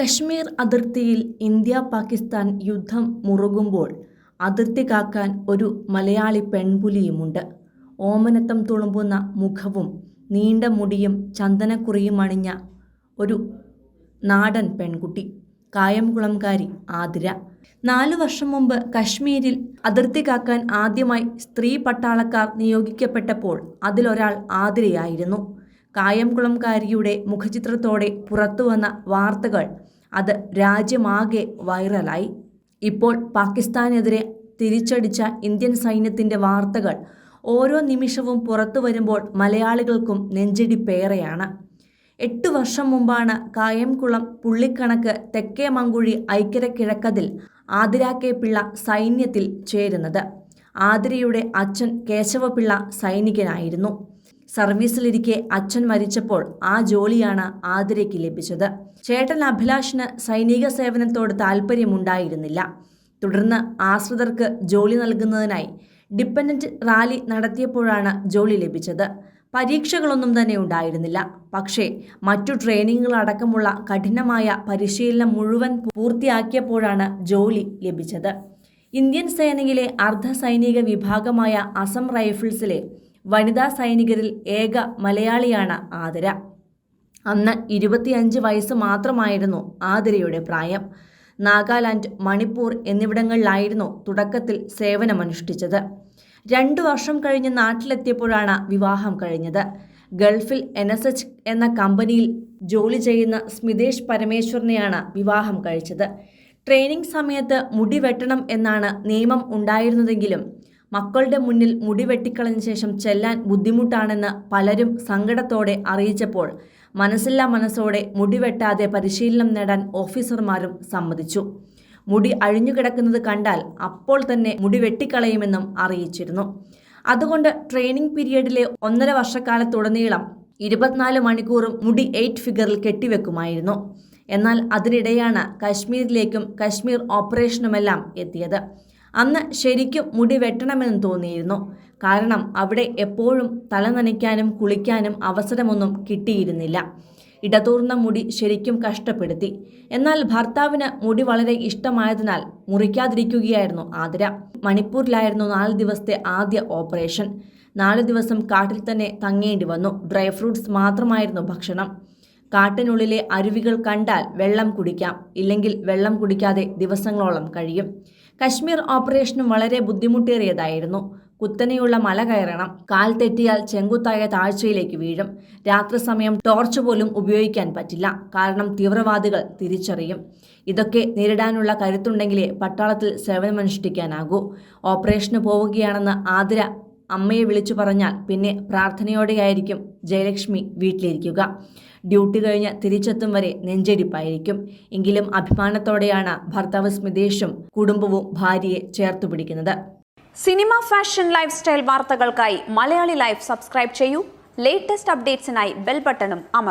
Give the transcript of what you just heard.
കശ്മീർ അതിർത്തിയിൽ ഇന്ത്യ പാകിസ്ഥാൻ യുദ്ധം മുറുകുമ്പോൾ അതിർത്തി കാക്കാൻ ഒരു മലയാളി പെൺപുലിയുമുണ്ട്. ഓമനത്തം തുളുമ്പുന്ന മുഖവും നീണ്ട മുടിയും ചന്ദനക്കുറിയും അണിഞ്ഞ ഒരു നാടൻ പെൺകുട്ടി. കായംകുളംകാരി ആതിര. നാലു വർഷം മുമ്പ് കശ്മീരിൽ അതിർത്തി കാക്കാൻ ആദ്യമായി സ്ത്രീ പട്ടാളക്കാർ നിയോഗിക്കപ്പെട്ടപ്പോൾ അതിലൊരാൾ ആതിരയായിരുന്നു. കായംകുളംകാരിയുടെ മുഖചിത്രത്തോടെ പുറത്തുവന്ന വാർത്തകൾ അത് രാജ്യമാകെ വൈറലായി. ഇപ്പോൾ പാകിസ്ഥാനെതിരെ തിരിച്ചടിച്ച ഇന്ത്യൻ സൈന്യത്തിന്റെ വാർത്തകൾ ഓരോ നിമിഷവും പുറത്തു വരുമ്പോൾ മലയാളികൾക്കും നെഞ്ചിടിപ്പേറെയാണ്. എട്ട് വർഷം മുമ്പാണ് കായംകുളം പുള്ളിക്കണക്ക് തെക്കേ മങ്കുഴി ഐക്യര കിഴക്കതിൽ ആതിര പിള്ള സൈന്യത്തിൽ ചേരുന്നത്. ആതിരയുടെ അച്ഛൻ കേശവപിള്ള സൈനികനായിരുന്നു. സർവീസിലിരിക്കെ അച്ഛൻ മരിച്ചപ്പോൾ ആ ജോലിയാണ് ആതിരയ്ക്ക് ലഭിച്ചത്. ചേട്ടൻ അഭിലാഷിന് സൈനിക സേവനത്തോട് താല്പര്യമുണ്ടായിരുന്നില്ല തുടർന്ന് ആശ്രിതർക്ക് ജോലി നൽകുന്നതിനായി ഡിപ്പെൻഡന്റ് റാലി നടത്തിയപ്പോഴാണ് ജോലി ലഭിച്ചത്. പരീക്ഷകളൊന്നും തന്നെ ഉണ്ടായിരുന്നില്ല. പക്ഷേ മറ്റു ട്രെയിനിങ്ങുകളടക്കമുള്ള കഠിനമായ പരിശീലനം മുഴുവൻ പൂർത്തിയാക്കിയപ്പോഴാണ് ജോലി ലഭിച്ചത്. ഇന്ത്യൻ സേനയിലെ അർദ്ധ സൈനിക വിഭാഗമായ അസം റൈഫിൾസിലെ വനിതാ സൈനികരിൽ ഏക മലയാളിയാണ് ആതിര. അന്ന് ഇരുപത്തിയഞ്ച് വയസ്സ് മാത്രമായിരുന്നു ആതിരയുടെ പ്രായം. നാഗാലാൻഡ് മണിപ്പൂർ എന്നിവിടങ്ങളിലായിരുന്നു തുടക്കത്തിൽ സേവനമനുഷ്ഠിച്ചത്. രണ്ടു വർഷം കഴിഞ്ഞ് നാട്ടിലെത്തിയപ്പോഴാണ് വിവാഹം കഴിഞ്ഞത്. ഗൾഫിൽ എൻ എസ് എച്ച് എന്ന കമ്പനിയിൽ ജോലി ചെയ്യുന്ന സ്മിതേഷ് പരമേശ്വരനെയാണ് വിവാഹം കഴിച്ചത്. ട്രെയിനിങ് സമയത്ത് മുടി വെട്ടണം എന്നാണ് നിയമം ഉണ്ടായിരുന്നതെങ്കിലും മക്കളുടെ മുന്നിൽ മുടി വെട്ടിക്കളഞ്ഞ ശേഷം ചെല്ലാൻ ബുദ്ധിമുട്ടാണെന്ന് പലരും സങ്കടത്തോടെ അറിയിച്ചപ്പോൾ മനസ്സില്ലാ മനസ്സോടെ മുടി വെട്ടാതെ പരിശീലനം നേടാൻ ഓഫീസർമാരും സമ്മതിച്ചു. മുടി അഴിഞ്ഞുകിടക്കുന്നത് കണ്ടാൽ അപ്പോൾ തന്നെ മുടി വെട്ടിക്കളയുമെന്നും അറിയിച്ചിരുന്നു. അതുകൊണ്ട് ട്രെയിനിങ് പീരിയഡിലെ ഒന്നര വർഷക്കാലത്തുടനീളം ഇരുപത്തിനാല് മണിക്കൂറും മുടി എയ്റ്റ് ഫിഗറിൽ കെട്ടിവെക്കുമായിരുന്നു. എന്നാൽ അതിനിടെയാണ് കശ്മീരിലേക്കും കശ്മീർ ഓപ്പറേഷനുമെല്ലാം എത്തിയത്. അന്ന് ശരിക്കും മുടി വെട്ടണമെന്ന് തോന്നിയിരുന്നു. കാരണം അവിടെ എപ്പോഴും തല നനയ്ക്കാനും കുളിക്കാനും അവസരമൊന്നും കിട്ടിയിരുന്നില്ല. ഇടതൂർന്ന മുടി ശരിക്കും കഷ്ടപ്പെടുത്തി. എന്നാൽ ഭർത്താവിന് മുടി വളരെ ഇഷ്ടമായതിനാൽ മുറിക്കാതിരിക്കുകയായിരുന്നു ആതിര. മണിപ്പൂരിലായിരുന്നു നാല് ദിവസത്തെ ആദ്യ ഓപ്പറേഷൻ. നാല് ദിവസം കാട്ടിൽ തന്നെ തങ്ങേണ്ടി വന്നു. ഡ്രൈ ഫ്രൂട്ട്സ് മാത്രമായിരുന്നു ഭക്ഷണം. കാട്ടിനുള്ളിലെ അരുവികൾ കണ്ടാൽ വെള്ളം കുടിക്കാം. ഇല്ലെങ്കിൽ വെള്ളം കുടിക്കാതെ ദിവസങ്ങളോളം കഴിയും. കശ്മീർ ഓപ്പറേഷനും വളരെ ബുദ്ധിമുട്ടേറിയതായിരുന്നു. കുത്തനെയുള്ള മല കയറണം കാൽ തെറ്റിയാൽ ചെങ്കുത്തായ താഴ്ചയിലേക്ക് വീഴും. രാത്രി സമയം ടോർച്ച് പോലും ഉപയോഗിക്കാൻ പറ്റില്ല കാരണം തീവ്രവാദികൾ തിരിച്ചറിയും. ഇതൊക്കെ നേരിടാനുള്ള കരുത്തുണ്ടെങ്കിലേ പട്ടാളത്തിൽ സേവനമനുഷ്ഠിക്കാനാകൂ. ഓപ്പറേഷന് പോവുകയാണെന്ന് ആതിര അമ്മയെ വിളിച്ചു പറഞ്ഞാൽ പിന്നെ പ്രാർത്ഥനയോടെയായിരിക്കും ജയലക്ഷ്മി വീട്ടിലിരിക്കുക. ഡ്യൂട്ടി കഴിഞ്ഞ് തിരിച്ചെത്തും വരെ നെഞ്ചരിപ്പായിരിക്കും. എങ്കിലും അഭിമാനത്തോടെയാണ് ഭർത്താവ് സ്മിതേഷും കുടുംബവും ഭാര്യയെ ചേർത്തു പിടിക്കുന്നത്. സിനിമ ഫാഷൻ ലൈഫ് സ്റ്റൈൽ വാർത്തകൾക്കായി മലയാളി ലൈഫ് സബ്സ്ക്രൈബ് ചെയ്യൂ. ലേറ്റസ്റ്റ് അപ്ഡേറ്റ്സിനായി ബെൽ ബട്ടണും അമർ